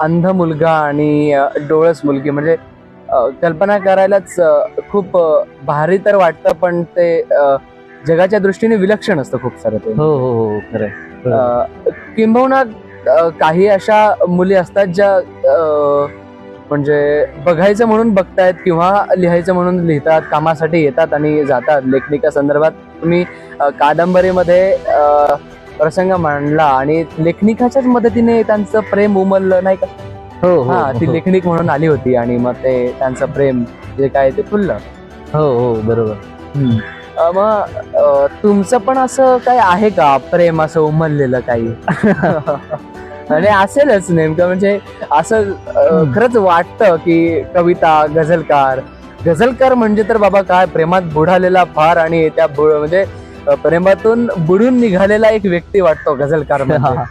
अंध मुलगा आणि डोळस मुलगी. म्हणजे कल्पना करायलाच खूप भारी तर वाटतं पण ते जगाच्या दृष्टीने विलक्षण असतं खूप सारं ते. हो हो हो खरंय. अ, किंबहुना काही अशा मुली असतात ज्या म्हणजे बघायचं म्हणून बघतायत किंवा लिहायचं म्हणून लिहितात कामासाठी येतात आणि जातात. लेखनिका संदर्भात तुम्ही कादंबरीमध्ये प्रसंग मांडला आणि लेखनिकाच्याच मदतीने त्यांचं प्रेम उमललं नाही का? हो हो हा ती हो. लेखनिक म्हणून आली होती आणि मग ते त्यांचं प्रेम जे काय ते फुललं हो हो बरोबर. मग तुमचं पण असं काय आहे का प्रेम असं उमललेलं काही? आणि असेलच नेमकं म्हणजे असं. खरंच वाटतं की कविता गझलकार गझलकार म्हणजे तर बाबा काय प्रेमात बुडालेला फार आणि त्या बु- म्हणजे प्रेमातून बुडून निघालेला एक व्यक्ती वाटतो गझलकार म्हणजे